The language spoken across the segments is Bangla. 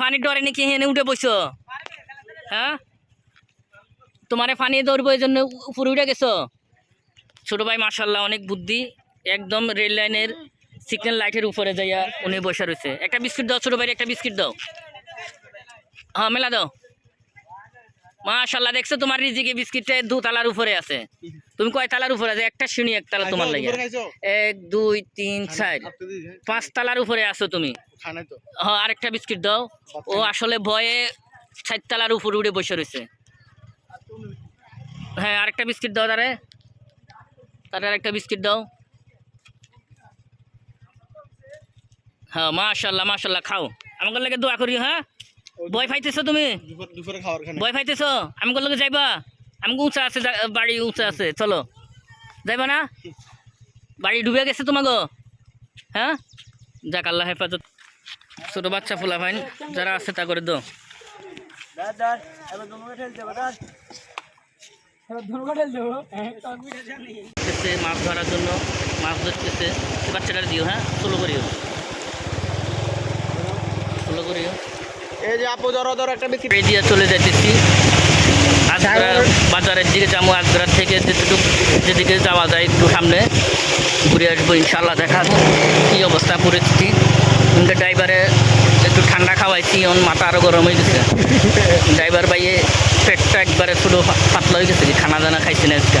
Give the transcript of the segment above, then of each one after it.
ফানি ডরে নাকি হেনে উঠে বসো হ্যাঁ? তোমারে ফানি দৌড়বো এই জন্য উপরে উঠে গেছো? ছোট ভাই মার্শাল্লাহ অনেক বুদ্ধি। একদম রেল লাইনের সিগন্যাল লাইটের উপরে যাইয়া উনি বসে রয়েছে। একটা বিস্কুট দাও, ছোট ভাই, একটা বিস্কুট দাও। হ্যাঁ মেলা দাও। মাশাল্লাহ দেখছ তোমার রিজিকে বিস্কিটটা দু তালার উপরে আছে। তুমি কয় তালার উপরে আছে? একটা শুনি এক তালা তোমার লাগে। এক দুই তিন চার। পাঁচ তালার উপরে আছো তুমি। হ্যাঁ আরেকটা বিস্কিট দাও। ও আসলে ভয়ে চার তালার উপরে উঠে বসে রয়েছে হ্যাঁ আরেকটা বিস্কিট দাও তারে। তারে আরেকটা বিস্কিট দাও। হ্যাঁ মাশাল্লাহ মাশাল্লাহ খাও। আমাকে লাগে দোয়া করি হ্যাঁ? ভয় পাইতেছো তুমি? দুপুর দুপুরে খাওয়ার খানে। ভয় পাইতেছো? আমাকে লগে যাইবা? আমাকে উঁচা আছে বাড়ি উঁচা আছে চলো। যাইবা না? বাড়ি ডুবে গেছে তোমাকে হ্যাঁ? যাক আল্লাহ হেফাজত। ছোট বাচ্চা ফুলা ভাইন যারা আছে তা করে দো মাছ ধরার জন্য মাছ ধরতেছে। বাচ্চাটা দিও হ্যাঁ? ষোলো করিও। ষোলো করিও। এই যে আপু ধরো ধরো একটা এই দিয়ে চলে যাইতেছি। আজরা বাজারের দিকে যাব আজরার থেকে যেটুকু যেদিকে যাওয়া যায় একটু সামনে ঘুরে আসব ইনশাল্লাহ দেখা কী অবস্থা পরিস্থিতি। কিন্তু ড্রাইভারে একটু ঠান্ডা খাওয়াইছি ওন মাথা আরও গরম হয়ে গেছে। ড্রাইভার বাইয়ে পেটটা একবারে ছোটো পাতলা হয়ে গেছে কি খানা দানা খাইছি না আজকে।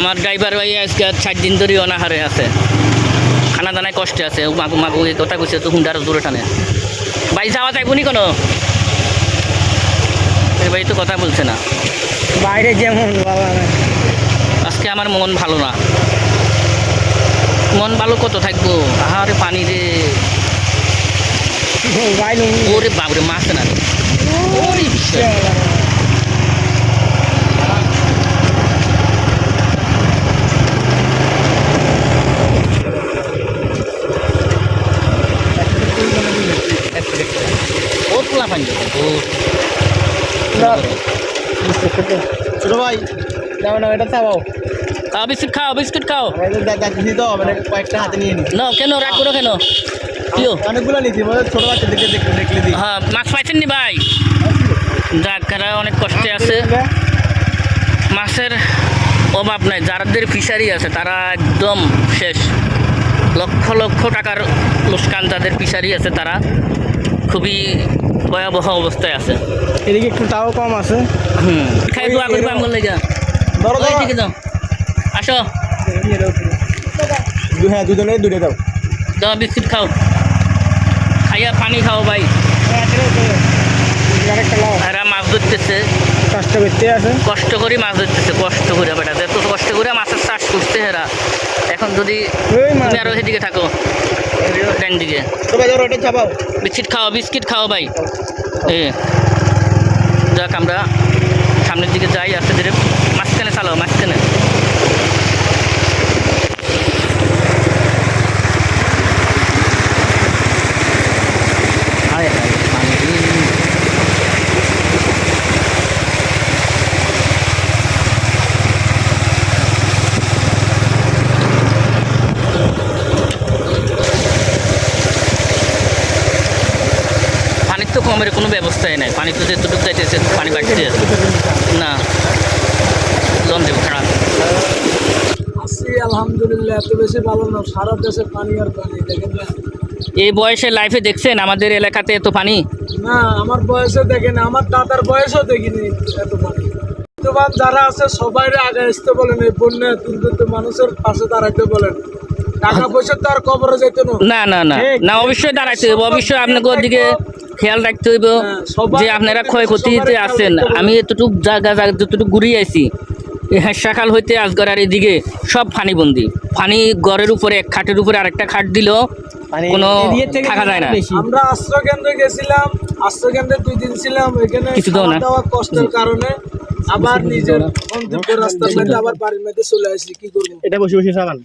আমার ড্রাইভার ভাই আজকে চার দিন ধরে অনাহারে আছে। খানা দানায় কষ্টে আছে মাগু মাগু এই কথা কইছে তো হুন্ডার দূরে টানে। ভাই যাওয়া যাইব নি কোনো? এবার ভাই তো কথা বলছে না। বাইরে যেমন বাবা। আজকে আমার মন ভালো না। মন ভালো কত থাকব? আহারে পানি রে। ওরে বাবরে মাছ না। ওরে ঈশ্বর। ও পোলা পানি ও ছোট ভাই দাও না এটা চাবাও। খাও বিস্কুট খাও বিস্কুট খাও। যাচ্ছি তো মানে কয়েকটা হাতে নিয়ে নি। ন কেন রাগ করো কেন? কিও অনেকগুলো নিয়েছি মানে ছোট বাচ্চা দেখে দেখলে দিই। হ্যাঁ মাছ পাইছেন নি ভাই? যাক এরা অনেক কষ্টে আছে মাছের অভাব নাই যাদের ফিশারি আছে তারা একদম শেষ। লক্ষ লক্ষ টাকার লোকসান যাদের ফিশারি আছে তারা খুবই ভয়াবহ অবস্থায় আছে। এদিকে একটু তাও কম আছে। হুম। খাই দোয়া করব আমার লেগে। ধরো দিকে যাও। আসো। দু- হ্যাঁ দুজনে দূরে দাও। দাও বিস্কুট খাও। খাইয়া পানি খাও ভাই। এরা মাছ ধরতেছে। কষ্ট করতে আছে। কষ্ট করে মাছ ধরতেছে কষ্ট করে বেটা। এত কষ্ট করে মাছের চাষ করতে হেরা। এখন যদি তুমি আরও সেদিকে থাকো ডান দিকে। বিস্কিট খাও বিস্কিট খাও ভাই। এ যাক আমরা সামনের দিকে যাই আস্তে ধীরে। মাঝখানে চালাও মাঝখানে হায় হায়, পানি। পানির তো কমের কোনো ব্যবস্থাই নাই। পানি তো যেটুকু যাইতেছে পানি বাড়ছে। না খারাপ। আছি আলহামদুলিল্লাহ এত বেশি ভালো না সারা দেশে পানি আর পানি দেখেন না। এই বয়সে লাইফে দেখছেন আমাদের এলাকাতে এত পানি? না আমার বয়সে দেখেন আমার দাদার বয়সও দেখিনি এত পানি। বর্তমান যারা আছে সবাই আগে আসতে বলেন এই বন্যা দুর্গত মানুষের পাশে দাঁড়াইতে বলেন টাকা পয়সা তো আর কবরে যেত না। না না না অবশ্যই দাঁড়াইতে হইব অবশ্যই আপনাকে ওদিকে খেয়াল রাখতে হইব যে আপনারা ক্ষয়ক্ষতিতে আছেন। আমি এতটুক জায়গা জায়গা যতটুকু ঘুরিয়ে আইছি এই সকাল হইতে আজগরার এদিকে সব ফানিবন্দি। ফানি গড়ের উপরে এক খাটের উপরে আরেকটা খাট দিল কোনো থাকা যায় না। আমরা আশ্রয় কেন্দ্রে গেছিলাম আশ্রয় কেন্দ্রে দুই দিন ছিলাম এখানে কিছু দাও না। কষ্টের কারণে আবার নিজের গন্তব্য রাস্তার মধ্যে আবার বাড়ির মধ্যে চলে আসি কি করব? এটা বসে বসে চালান।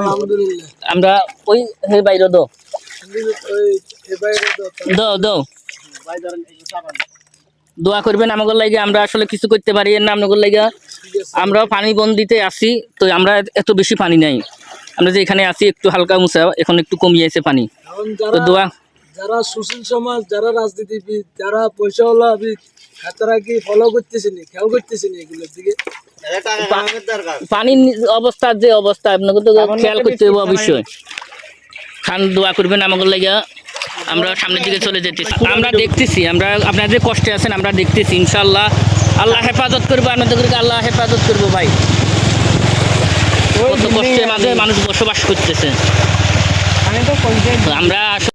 আলহামদুলিল্লাহ। আমরা ওই হে বাইরে দাও দাও। দোয়া করবেন আমাদের লাগে আমরা আসলে কিছু করতে পারি না আমাদের লাগে ঠিক আমরা পানি বন্দিতে আছি তো আমরা এত বেশি পানি নাই। আমরা যে এখানে আছি একটু হালকা মুছা এখন একটু কমিয়েছে পানি। তো দোয়া যারা সুশীল সমাজ যারা রাজনীতিবিদ যারা পয়সাওয়ালাবিদ তারা কি ফলো করতেছেনি খেয়াল করতেছেনি এগুলোর দিকে? পানির অবস্থার যে অবস্থা আপনাকে তো খেয়াল করতে হবে অবশ্যই। খান দোয়া করবেন আমাকে লেগে। আমরা সামনের দিকে চলে যেতেছি। আমরা দেখতেছি আমরা আপনার যে কষ্টে আছেন আমরা দেখতেছি ইনশাল্লাহ আল্লাহ হেফাজত করব আপনাদেরকে আল্লাহ হেফাজত করব ভাই। কত কষ্টের মাঝে মানুষ বসবাস করতেছে। আমরা আসলে